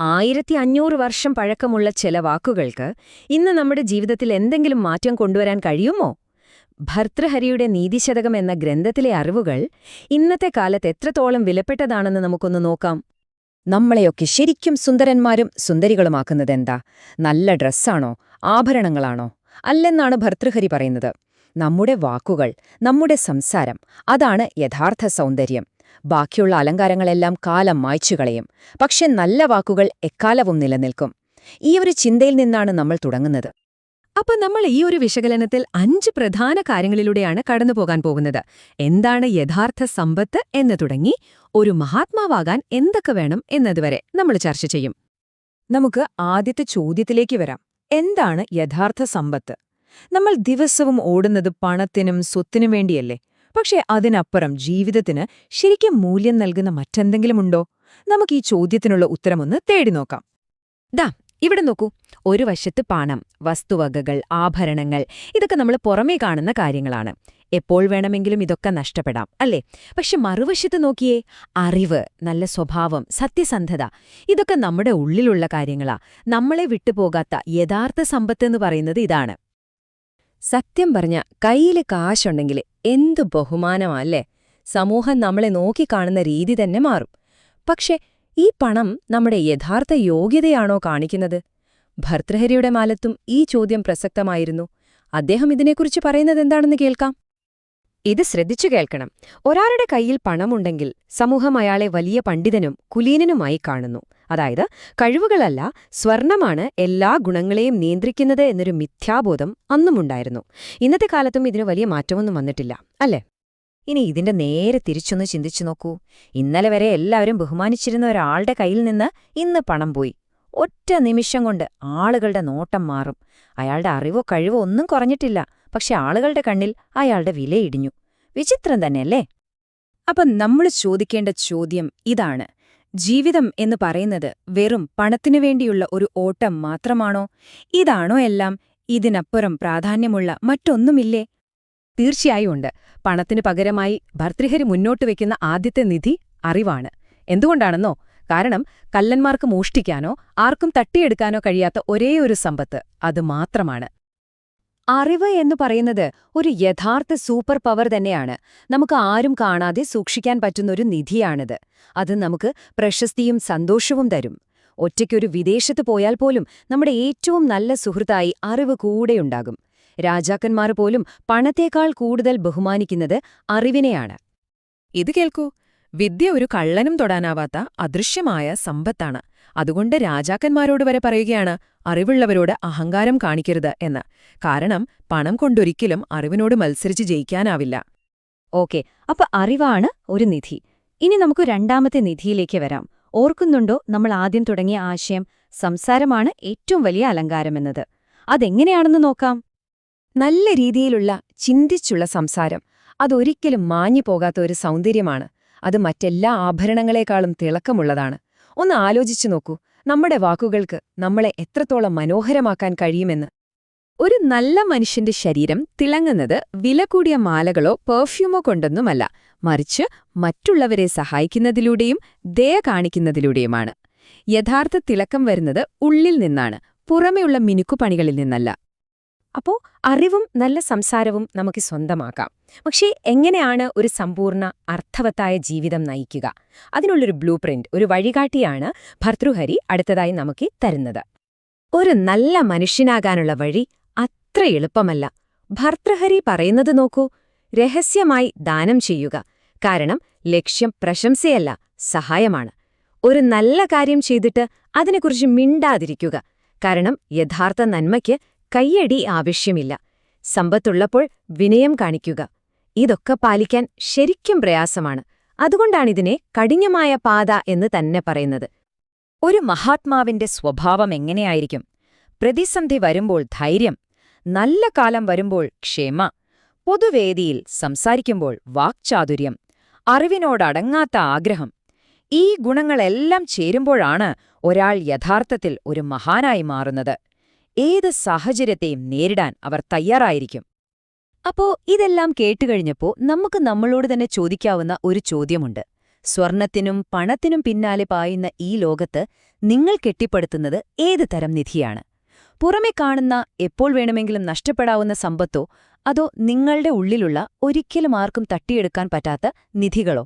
ആയിരത്തി അഞ്ഞൂറ് വർഷം പഴക്കമുള്ള ചില വാക്കുകൾക്ക് ഇന്ന് നമ്മുടെ ജീവിതത്തിൽ എന്തെങ്കിലും മാറ്റം കൊണ്ടുവരാൻ കഴിയുമോ? ഭർത്തൃഹരിയുടെ നീതിശതകം എന്ന ഗ്രന്ഥത്തിലെ അറിവുകൾ ഇന്നത്തെ കാലത്ത് എത്രത്തോളം വിലപ്പെട്ടതാണെന്ന് നമുക്കൊന്ന് നോക്കാം. നമ്മളെയൊക്കെ ശരിക്കും സുന്ദരന്മാരും സുന്ദരികളുമാക്കുന്നതെന്താ? നല്ല ഡ്രസ്സാണോ? ആഭരണങ്ങളാണോ? അല്ലെന്നാണ് ഭർത്തൃഹരി പറയുന്നത്. നമ്മുടെ വാക്കുകൾ നമ്മുടെ സംസാരം അതാണ് യഥാർത്ഥ സൗന്ദര്യം. ബാക്കിയുള്ള അലങ്കാരങ്ങളെല്ലാം കാലം മായ്ച്ചുകളയും പക്ഷെ നല്ല വാക്കുകൾ എക്കാലവും നിലനിൽക്കും. ഈ ഒരു ചിന്തയിൽ നിന്നാണ് നമ്മൾ തുടങ്ങുന്നത്. അപ്പൊ നമ്മൾ ഈ ഒരു വിശകലനത്തിൽ അഞ്ച് പ്രധാന കാര്യങ്ങളിലൂടെയാണ് കടന്നുപോകാൻ പോകുന്നത്. എന്താണ് യഥാർത്ഥ സമ്പത്ത് എന്ന് തുടങ്ങി ഒരു മഹാത്മാവാകാൻ എന്തൊക്കെ വേണം എന്നതുവരെ നമ്മൾ ചർച്ച ചെയ്യും. നമുക്ക് ആദ്യത്തെ ചോദ്യത്തിലേക്ക് വരാം. എന്താണ് യഥാർത്ഥ സമ്പത്ത്? നമ്മൾ ദിവസവും ഓടുന്നത് പണത്തിനും സ്വത്തിനും വേണ്ടിയല്ലേ? പക്ഷേ അതിനപ്പുറം ജീവിതത്തിന് ശരിക്കും മൂല്യം നൽകുന്ന മറ്റെന്തെങ്കിലുമുണ്ടോ? നമുക്ക് ഈ ചോദ്യത്തിനുള്ള ഉത്തരമൊന്ന് തേടി നോക്കാം. ദാ ഇവിടെ നോക്കൂ. ഒരു വശത്ത് പണം വസ്തുവകകൾ ആഭരണങ്ങൾ ഇതൊക്കെ നമ്മൾ പുറമേ കാണുന്ന കാര്യങ്ങളാണ്. എപ്പോൾ വേണമെങ്കിലും ഇതൊക്കെ നഷ്ടപ്പെടാം അല്ലേ? പക്ഷെ മറുവശത്ത് നോക്കിയേ അറിവ് നല്ല സ്വഭാവം സത്യസന്ധത ഇതൊക്കെ നമ്മുടെ ഉള്ളിലുള്ള കാര്യങ്ങളാ. നമ്മളെ വിട്ടുപോകാത്ത യഥാർത്ഥ സമ്പത്ത് എന്ന് പറയുന്നത് ഇതാണ്. സത്യം പറഞ്ഞ കയ്യിൽ കാശുണ്ടെങ്കിൽ എന്തു ബഹുമാനമല്ലേ സമൂഹം നമ്മളെ നോക്കിക്കാണുന്ന രീതി തന്നെ മാറും. പക്ഷെ ഈ പണം നമ്മുടെ യഥാർത്ഥ യോഗ്യതയാണോ കാണിക്കുന്നത്? ഭർത്തൃഹരിയുടെ മാലത്തും ഈ ചോദ്യം പ്രസക്തമായിരുന്നു. അദ്ദേഹം ഇതിനെക്കുറിച്ച് പറയുന്നത് എന്താണെന്ന് കേൾക്കാം. ഇത് ശ്രദ്ധിച്ചു കേൾക്കണം. ഒരാളുടെ കയ്യിൽ പണമുണ്ടെങ്കിൽ സമൂഹം അയാളെ വലിയ പണ്ഡിതനും കുലീനനുമായി കാണുന്നു. അതായത് കഴിവുകളല്ല സ്വർണമാണ് എല്ലാ ഗുണങ്ങളെയും നിയന്ത്രിക്കുന്നത് എന്നൊരു മിഥ്യാബോധം അന്നുമുണ്ടായിരുന്നു. ഇന്നത്തെ കാലത്തും ഇതിന് വലിയ മാറ്റമൊന്നും വന്നിട്ടില്ല അല്ലേ? ഇനി ഇതിന്റെ നേരെ തിരിച്ചൊന്ന് ചിന്തിച്ചു നോക്കൂ. ഇന്നലെ വരെ എല്ലാവരും ബഹുമാനിച്ചിരുന്ന ഒരാളുടെ കയ്യിൽ നിന്ന് ഇന്ന് പണം പോയി. ഒറ്റ നിമിഷം കൊണ്ട് ആളുകളുടെ നോട്ടം മാറും. അയാളുടെ അറിവോ കഴിവോ ഒന്നും കുറഞ്ഞിട്ടില്ല. പക്ഷെ ആളുകളുടെ കണ്ണിൽ അയാളുടെ വിലയിടിഞ്ഞു. വിചിത്രം തന്നെയല്ലേ? അപ്പം നമ്മൾ ചോദിക്കേണ്ട ചോദ്യം ഇതാണ്. ജീവിതം എന്ന് പറയുന്നത് വെറും പണത്തിനു വേണ്ടിയുള്ള ഒരു ഓട്ടം മാത്രമാണോ? ഇതാണോ എല്ലാം? ഇതിനപ്പുറം പ്രാധാന്യമുള്ള മറ്റൊന്നുമില്ലേ? തീർച്ചയായും ഉണ്ട്. പണത്തിനു പകരമായി ഭർതൃഹരി മുന്നോട്ട് വയ്ക്കുന്ന ആദ്യത്തെ നിധി അറിവാണ്. എന്തുകൊണ്ടാണെന്നോ? കാരണം കല്ലന്മാർക്ക് മോഷ്ടിക്കാനോ ആർക്കും തട്ടിയെടുക്കാനോ കഴിയാത്ത ഒരേയൊരു സമ്പത്ത് അത് മാത്രമാണ്. അറിവ് എന്ന് പറയുന്നത് ഒരു യഥാർത്ഥ സൂപ്പർ പവർ തന്നെയാണ്. നമുക്ക് ആരും കാണാതെ സൂക്ഷിക്കാൻ പറ്റുന്നൊരു നിധിയാണിത്. അത് നമുക്ക് പ്രശസ്തിയും സന്തോഷവും തരും. ഒറ്റയ്ക്കൊരു വിദേശത്ത് പോയാൽ പോലും നമ്മുടെ ഏറ്റവും നല്ല സുഹൃത്തായി അറിവ് കൂടെയുണ്ടാകും രാജാക്കന്മാർ പോലും പണത്തേക്കാൾ കൂടുതൽ ബഹുമാനിക്കുന്നത് അറിവിനെയാണ്. ഇത് കേൾക്കൂ. വിദ്യ ഒരു കള്ളനും തൊടാനാവാത്ത അദൃശ്യമായ സമ്പത്താണ്. അതുകൊണ്ട് രാജാക്കന്മാരോട് വരെ പറയുകയാണ് അറിവുള്ളവരോട് അഹങ്കാരം കാണിക്കരുത് എന്ന്. കാരണം പണം കൊണ്ടൊരിക്കലും അറിവിനോട് മത്സരിച്ച് ജയിക്കാനാവില്ല. ഓക്കെ അപ്പൊ അറിവാണ് ഒരു നിധി. ഇനി നമുക്ക് രണ്ടാമത്തെ നിധിയിലേക്ക് വരാം. ഓർക്കുന്നുണ്ടോ നമ്മൾ ആദ്യം തുടങ്ങിയ ആശയം? സംസാരമാണ് ഏറ്റവും വലിയ അലങ്കാരമെന്നത് അതെങ്ങനെയാണെന്ന് നോക്കാം. നല്ല രീതിയിലുള്ള ചിന്തിച്ചുള്ള സംസാരം. അതൊരിക്കലും മാഞ്ഞു പോകാത്ത ഒരു സൗന്ദര്യമാണ്. അത് മറ്റെല്ലാ ആഭരണങ്ങളെക്കാളും തിളക്കമുള്ളതാണ്. ഒന്ന് ആലോചിച്ചു നോക്കൂ. നമ്മുടെ വാക്കുകൾക്ക് നമ്മളെ എത്രത്തോളം മനോഹരമാക്കാൻ കഴിയുമെന്ന്. ഒരു നല്ല മനുഷ്യന്റെ ശരീരം തിളങ്ങുന്നത് വില കൂടിയ മാലകളോ പെർഫ്യൂമോ കൊണ്ടൊന്നുമല്ല. മറിച്ച് മറ്റുള്ളവരെ സഹായിക്കുന്നതിലൂടെയും ദയ കാണിക്കുന്നതിലൂടെയുമാണ്. യഥാർത്ഥ തിളക്കം വരുന്നത് ഉള്ളിൽ നിന്നാണ്. പുറമെയുള്ള മിനുക്കുപണികളിൽ നിന്നല്ല. അപ്പോ അറിവും നല്ല സംസാരവും നമുക്ക് സ്വന്തമാക്കാം. പക്ഷേ എങ്ങനെയാണ് ഒരു സമ്പൂർണ അർത്ഥവത്തായ ജീവിതം നയിക്കുക? അതിനുള്ളൊരു ബ്ലൂ പ്രിന്റ് ഒരു വഴികാട്ടിയാണ് ഭർതൃഹരി അടുത്തതായി നമുക്ക് തരുന്നത്. ഒരു നല്ല മനുഷ്യനാകാനുള്ള വഴി അത്ര എളുപ്പമല്ല. ഭർതൃഹരി പറയുന്നത് നോക്കൂ രഹസ്യമായി ദാനം ചെയ്യുക. കാരണം ലക്ഷ്യം പ്രശംസയല്ല സഹായമാണ്. ഒരു നല്ല കാര്യം ചെയ്തിട്ട് അതിനെക്കുറിച്ച് മിണ്ടാതിരിക്കുക. കാരണം യഥാർത്ഥ നന്മയ്ക്ക് കയ്യടി ആവശ്യമില്ല. സമ്പത്തുള്ളപ്പോൾ വിനയം കാണിക്കുക. ഇതൊക്കെ പാലിക്കാൻ ശരിക്കും പ്രയാസമാണ്. അതുകൊണ്ടാണിതിനെ കഠിനമായ പാത എന്ന് തന്നെ പറയുന്നത്. ഒരു മഹാത്മാവിന്റെ സ്വഭാവം എങ്ങനെയായിരിക്കും? പ്രതിസന്ധി വരുമ്പോൾ ധൈര്യം നല്ല കാലം വരുമ്പോൾ ക്ഷേമ പൊതുവേദിയിൽ സംസാരിക്കുമ്പോൾ വാക്ചാതുര്യം അറിവിനോടടങ്ങാത്ത ആഗ്രഹം ഈ ഗുണങ്ങളെല്ലാം ചേരുമ്പോഴാണ് ഒരാൾ യഥാർത്ഥത്തിൽ ഒരു മഹാനായി മാറുന്നത്. ഏത് സാഹചര്യത്തെയും നേരിടാൻ അവർ തയ്യാറായിരിക്കും. അപ്പോ ഇതെല്ലാം കേട്ടുകഴിഞ്ഞപ്പോ നമുക്ക് നമ്മളോട് തന്നെ ചോദിക്കാവുന്ന ഒരു ചോദ്യമുണ്ട്. സ്വർണത്തിനും പണത്തിനും പിന്നാലെ പായുന്ന ഈ ലോകത്ത് നിങ്ങൾ കെട്ടിപ്പടുത്തുന്നത് ഏത് തരം നിധിയാണ്? പുറമെ കാണുന്ന എപ്പോൾ വേണമെങ്കിലും നഷ്ടപ്പെടാവുന്ന സമ്പത്തോ അതോ നിങ്ങളുടെ ഉള്ളിലുള്ള ഒരിക്കലും ആർക്കും തട്ടിയെടുക്കാൻ പറ്റാത്ത നിധികളോ?